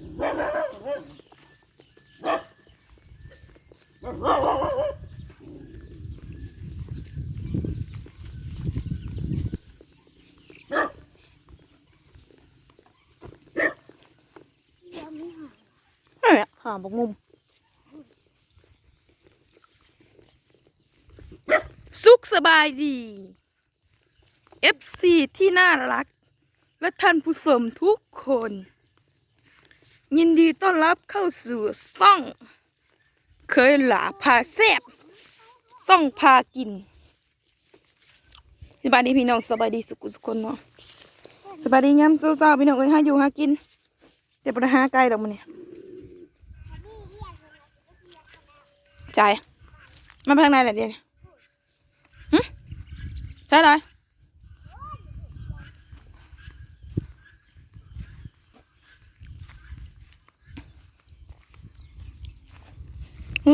หายเอ้ยหาบกมุมสุขสบายดี FC ที่น่ารัก และท่านผู้ชมทุกคน ยินดีต้อนรับเข้าสู่ซ่อง เคยหลาพาแซบซ่องพากินสบายดีพี่น้องสบายดีสุขสุขคนเนาะสบายดีงามสู้ๆพี่น้องเอ้ยหาอยู่หากินแต่ปัญหาไกลดอกมันเนี่ยใจายมาไปทางไหนแหละเดี๋ยวนี้ใช่เลย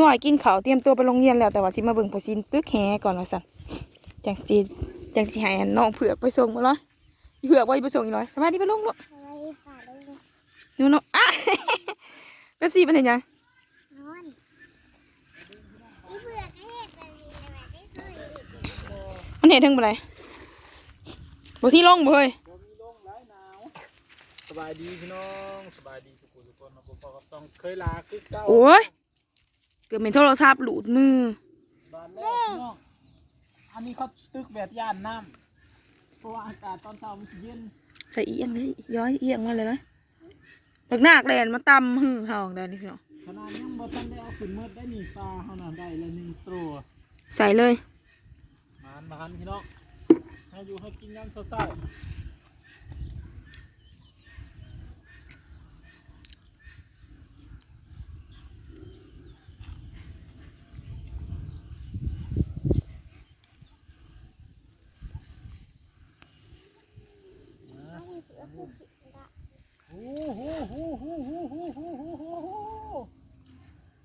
ง่อยกินข้าวเตรียมตัวไปโรงเรียนแล้วแต่ว่าสิมาเบิ่งพอชินตึกแหก่อนว่าสั่นจังสิจังสิให้น้องเผือกไปส่งบ่ร้อยอีเผือกว่าอีไปส่งอีร้อยสบายดีไปลงลูกอะไรค่ะได้เลยหนูน้องอะเป๊ปซี่เป็นยังไงนอนนี่เพื่อนก็เห็ดแบบนี้แต่แบบไม่เคยเห็นมันเห็นถึงบ่ไรบ่ที่ลงบ่เฮ้ยบ่มีลงหลายหนาวสบายดีพี่น้องสบายดีทุกคนทุกคนนะผมพอกับต้องเคยลาคือเก่าโอ้ย เกือบเป็นโทรศัพท์หลุดมือ บ้านแรกพี่น้องอันนี้เขาตึกแบบย่านน้ำเพราะว่าอากาศตอนเช้ามันสิเย็นใส่เอียงเลยย้อยเอียงมาเลยไหมหลักหนักแลนมาตำหือเฮาของได้นี่พี่น้องขนาดยังบ่ทันได้เอาขึ้นเมื่อได้หนีปลาเฮาน่ะได้ละหนึ่งตัวใส่เลยมานมาหันพี่น้องให้อยู่ให้กินยามเช้าๆ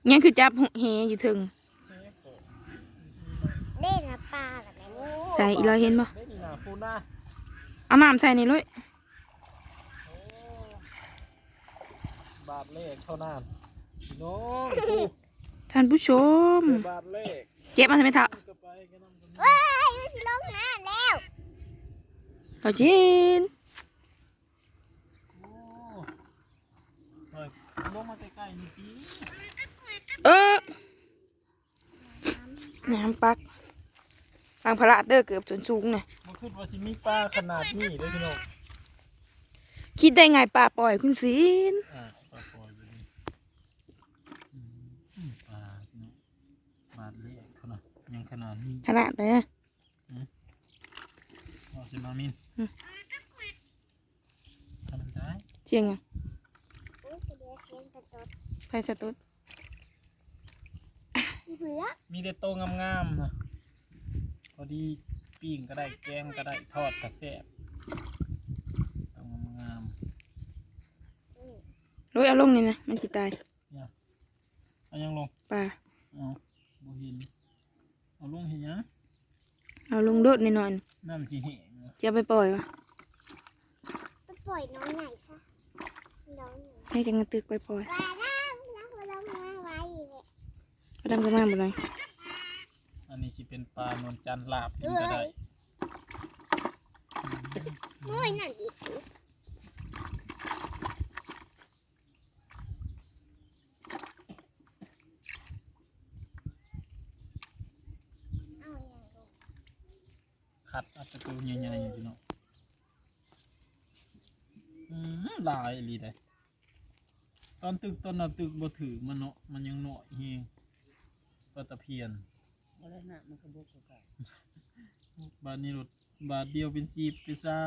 ยังคือจับเฮอยู่ถึงเล่นนะปลาหรือไม่รู้ใส่อีร้อยเห็นบ่ได้นี่นะคุณนะเอาน้ำใส่นี่เลยโอ้บาทเลขเท่านั้นพี่น้องกูท่านผู้ชมเป็นบาทเลขเจ็บมาใช่ไหมท่าก็ไปกันนำกันเว้ยมันสิลงน้ำแล้วต่อจินโอ้เฮ้ยลงมาใกล้ๆนี่พี่ เออน้ำปักทางพระเด้อเกือบจนสูงน่ะมันขึ้นว่าสิมีปลาขนาดนี้เลยพี่น้องคิดได้ไงป่าปล่อยคุณศีลอ่าปลาปล่อยไปนี่อืมอืมปลาพี่น้องบาทเลขเท่านั้นยังขนาดนี้ขนาดเลยเอาสิมามินอืมทำได้เจียงอะอุ้ยเดี๋ยวเสียงกระตุ้นไฟสตุ๊ด เพื่อมีแต่โตวงามๆนะพอดีปิ้งก็ได้แกงก็ได้ทอดกระแซบโตวงามโรยเอาลงนี่นะมันสิตายๆเนี่ยเอายังลงป่าเอาบ่เห็นเอาลงเห็นยังเอาลงโดดหน่อยน้ำจีเหงๆจะเอาไปปล่อยวะไปปล่อยน้องไหนซะน้องไหนให้จังกระตึกไปปล่อย ปลาล่างล่างมาลงมาไว้อยู่เนี่ย ก็ ดังก็มาบ่เลยอันนี้สิเป็นปลานวลจันทร์ลาบกินก็ได้โอ้ยนั่นดิคัดอาแตะตัวใหญ่ๆอยู่เนาะอืมลายอีหลีได้ตอนตึกตอนน่ะตึกบ่ถือมันเนาะมันยังเนาะเฮง ปลาตะเพียนบ่ได้นะมันก็บกกว่าบาทนี้รถบาทเดียวเป็นสิบเป็นเศร้า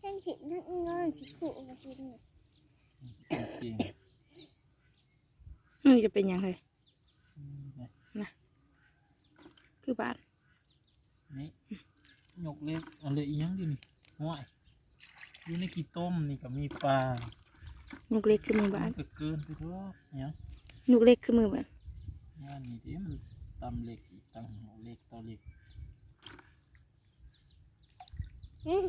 ทั้งสิบทั้งเงินสิขู่มาสิเนี่ยเก่งมันจะเป็นหยังไงอืมนะคือบาทนี่ยกเล็กเอะไรอีกอยังดินี่ห้วยอยู่ในขี้ต้มนี่ก็มีปลา นุกเล็กคือมือบามัทนก็เกินไปทั่วเนี่ยนุกเล็กคือมือบาทงานนี้ดิมันตำเล็กอีกตังหัวเล็กต่อเล็กอืม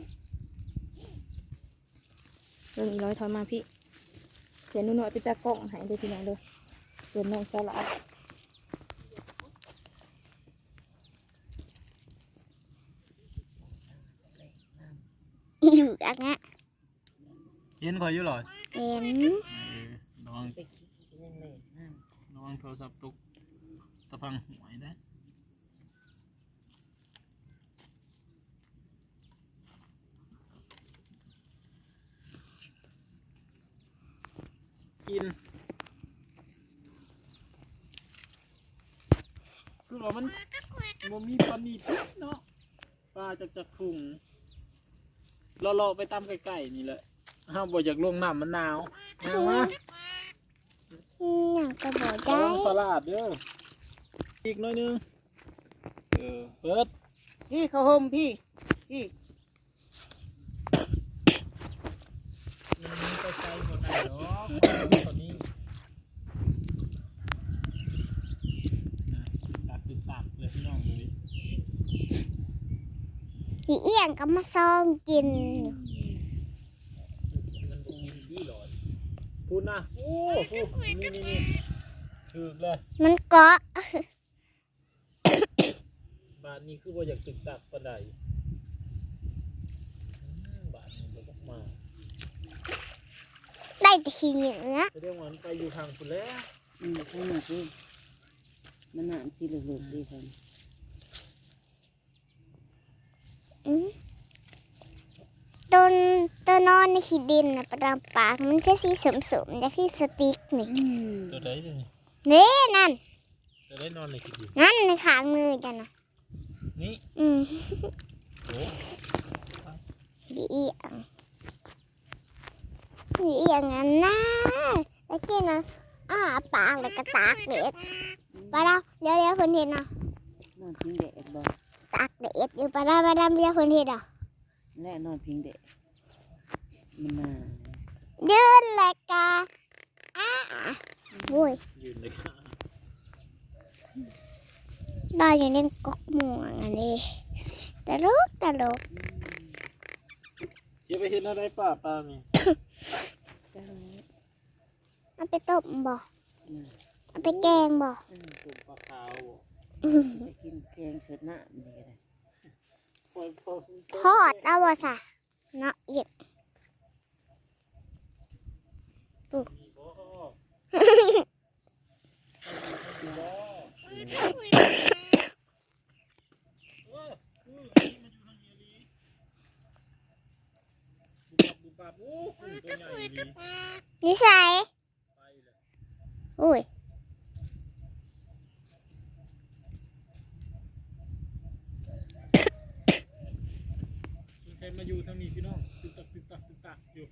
เรื่องอีร้อยถอยมาพี่เขียนนุ่นหน่อยไปตากล้องใหายเลยพี่น้องเลยส่วนน้องสลัดอยู่อันนะเห็นข่อยอยู่หรอ เห็นออระวังไปขี้กินระวังโทรศัพท์ตกตะพังหวยนะกินคือว่ามันมันมีปลาหนีบเนาะปลาจากจากถุงเลาะๆไปตามใกล้ๆนี่แหละ ห้ามบ่อยากลงน้ำมันหนาวเอามาอืมอยากจะบอกระได้วังปลาลาดเด้ออีกหน่อยหนึงเออเปิดพี่เขาห่มพี่ พี่มันก็ใช้หมดได้หรอกตอนนี้ตัดติดตัดเลยพี่น้องเลยอีเอียงก็มาซองกินมันดูมีดีหรอ พูดนะโอ้พูดนี่นี่นี่ถือเลยมันเกาะบาทนี้คือว่าอยากตึกตักปานใดอืมบาทนี้ก็มาได้แต่ทีเหนือแสดงว่ามันไปอยู่ทางพุ่นแล้วอืมข้างหน้าพี่มันน้ำสีเหลืองๆดีคนอืมต้นต้ นนอนในขีดินนะประดามปาก มันคือสีสมสมๆจะคือสติ๊กนี่อืมตัวใดเนี่ยเน่นั่น ตัวใดนอนในคิดดีนั่นในขางมือจ้ะนะนี่อืมโอ้อีเอียงอีเอียงนั่นนะแล้วกินนะอ้าปากเลยกระตากเด็ดปลาดาวเดี๋ยวเดี๋ยวคนเห็นนะนอนพิงแดดบ่ตากเด็ดอยู่ปลาดาวปลาดาวเดี๋ยวคนเห็นอะและนอนพิงแดดมันน่า ยืนเลยกาอ้าโว้ยยืนเลยค่ะได้อยู่ในกกม่วงอันนี้ตลกตลกเจะไปเห็นอะไรป่าปลานี่จ้าเอาไปต้มบ่อืมเอาไปแกงบ่อืมตุ่มปลาขาวบ่ไปกินแกงเสดน้ำนี่ก็ได้ปล่อยปล่อยทอดเอาบ่ซะเนาะอีก ปุ๊บนิสัยไปเลยอุ้ย มีใครมาอยู่ทางนี้พี่น้องตึกตักตึกตักตึกตักอยู่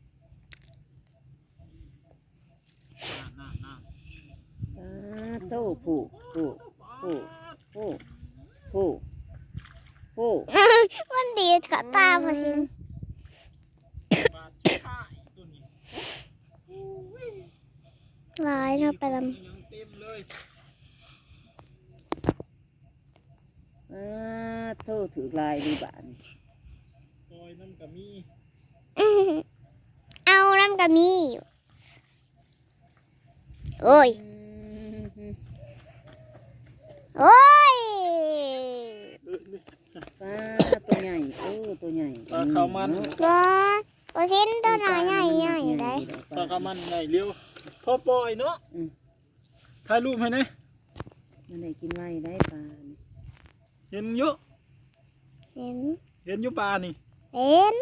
น่าน่า อ่าโต้ผู้ผู้ผู้ผู้ ผู้ผู้มันดีกับตาพอสิปลาชิค่ายตัวนี้หลายเนาะไปลยังเต็มเลยอ่าโต้ถือลายดีบ้านซอยน้ำกะมีำอื้อเอาน้ำกะมีอยู่โอ้ยอืมโอ้ย ปลาตัวใหญ่เออตัวใหญ่ปลาข้าวมันบอสโอซินตัวน้อยใหญ่ใหญ่ได้ปลาข้าวมันไงเลี้ยวพ่อปล่อยเนาะอืมถ่ายรูปให้หนะมันได้กินไว้ได้ปลานี่เห็นอยู่เห็นเห็นอยู่ปลานี่เห็น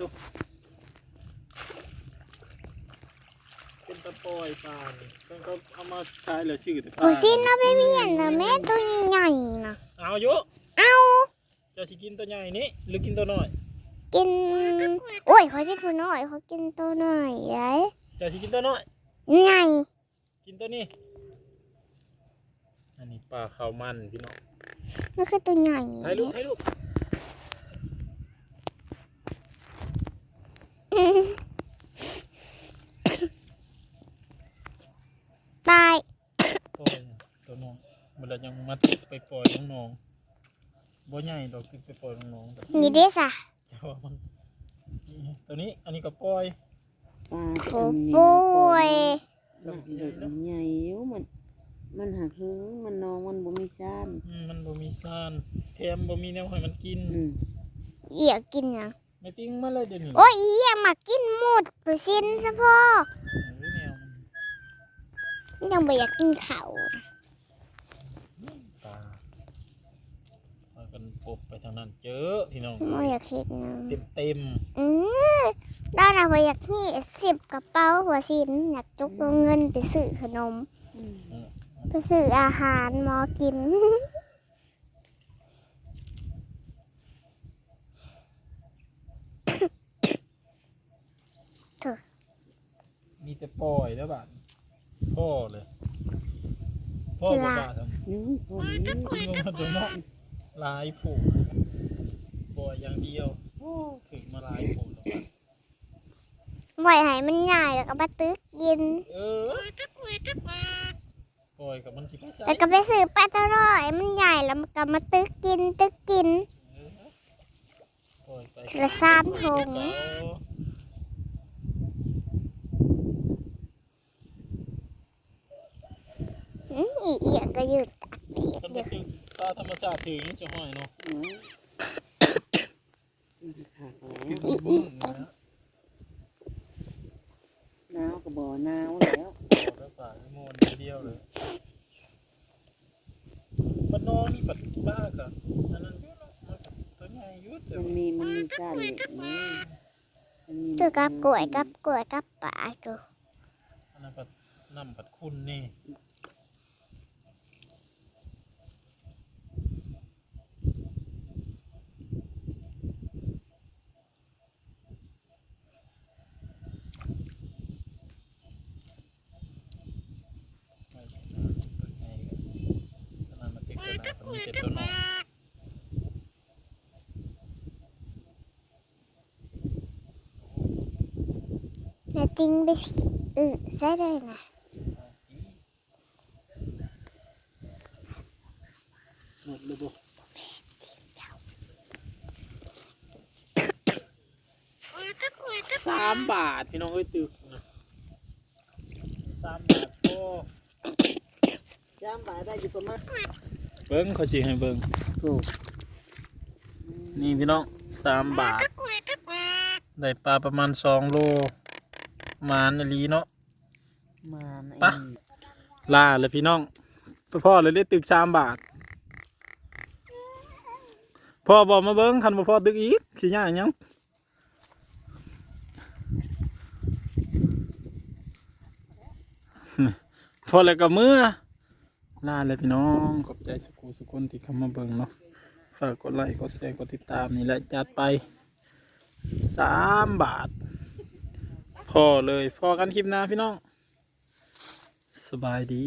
ตุ๊เป็นตะปอยปลานี่ต้องเขาเอามาขายแล้วชื่อแต่ปลาโอซินเอาไปเมียนนะแม่ตัวใหญ่ๆนะเอาอยู่เอาจะสิกินตัวใหญ่นี่หรือกินตัวน้อย กินโอ้ยเขาเป็นผู้น้อยเขากินตัวน้อยใหญ่จะสิกินตัวน้อยใหญ่กินตัวนี้อันนี้ปลาข้าวมันพี่น้องมันคือตัวใหญ่ถ่ายรูปถ่ายรูป ตาย ปล่อยตัวน้อง เวลายังมาติดไปปล่อยน้องๆบ่ใหญ่ดอกติดไปปล่อยน้องๆแต่นี่เด้สะแต่ว่ามันตัวนี้อันนี้ก็ปล่อยปลาโคอันนี้ป่นะวยปล่อยมันเด็กมันใหญ่อยู่มัน มันหักหึงมันนองมันบ่มีชานอืมมันบ่มีซ่านแถมบ่มีแนวให้มันกิน อืมเอียกินหยังไม่ติ้งมาเลยเดี๋ยวนี้โอ้ยเอียมากินหมดไปสิ้นซะพ่อหรือแนวมันยังไม่อยากกินข้าว ตาพา กันปบไปทางนั้น เจอพี่น้องไม่อยากเห็นหยังเต็มเต็มอือด้านเราอยากที่สิบกระเป๋าหัวสินอยากจุกเอาเงินไปซื้อขนมอืมไปซื้ออาหารหมอกินๆมีแต่ปล่อยแล้วบาดพ่อเลย พ่อบ่บาดทำนี่พอนี้กินมาตัว เนาะลายผูกปล่อยอย่างเดียวโอ้ถึงมาลายผูกแล้วบาดไหวให้มันใหญ่แล้วก็มาตึกกิน เออปล่อยกับมันสิไปใจแล้วก็ไปซื้อปลาตะร่อยมันใหญ่แล้วมันก็มาตึกกินตึกกินปล่อยไปทีละสามถุงอื้ออีเอียงก็ยืดตักเอียท่านเดีก็ยวคือ ปลาธรรมชาติถือนี่จะห้อยเนาะน้อยมันาวกินมื้อนะนาวก็บ่หนาวแล้วปล่อยแล้วปลาให้มวนเดียวเลยปลาน้องนี่ปัดบ้ากับอันนั้นอยู่เนาะมันก็ตัวใหญ่อยู่แต่มันว่ามีมันมีชานเหล็กนี่มันมีตัวกับกล้วยกับกล้วยกับปลาดูอันนั้นปัดน้ำปัดคุณนี่ ขนาดมันติด ขนาดมันมีเจ็ดตัวน้องแม่ติ้งไปสิอือใส่เลยนะหมดเลยบ่สามบาทพี่น้องเอ้ยตึกนะสามบาทพอจามบาทได้อยู่ประมาณ เบิ้งเขาสิให้เบิ้งถูกนี่พี่น้องสามบาท ได้ปลาประมาณสองโลประมาณอลีเนาะมานะปะล่าเลยพี่น้องพ่อเลยได้ตึกสามบาทพ่อบอกมาเบิ้งคันบ่พ่อตึกอีกสิยากหยังพอแล้วก็มือ ลาเลยพี่น้อง ขอบใจสุกูสุคนที่เข้ามาเบิ่งเนาะ ฝากกดไลค์ กดแชร์ กดติดตามนี่แหละจัดไปสามบาท พอเลย พอกันคลิปหน้าพี่น้อง สบายดี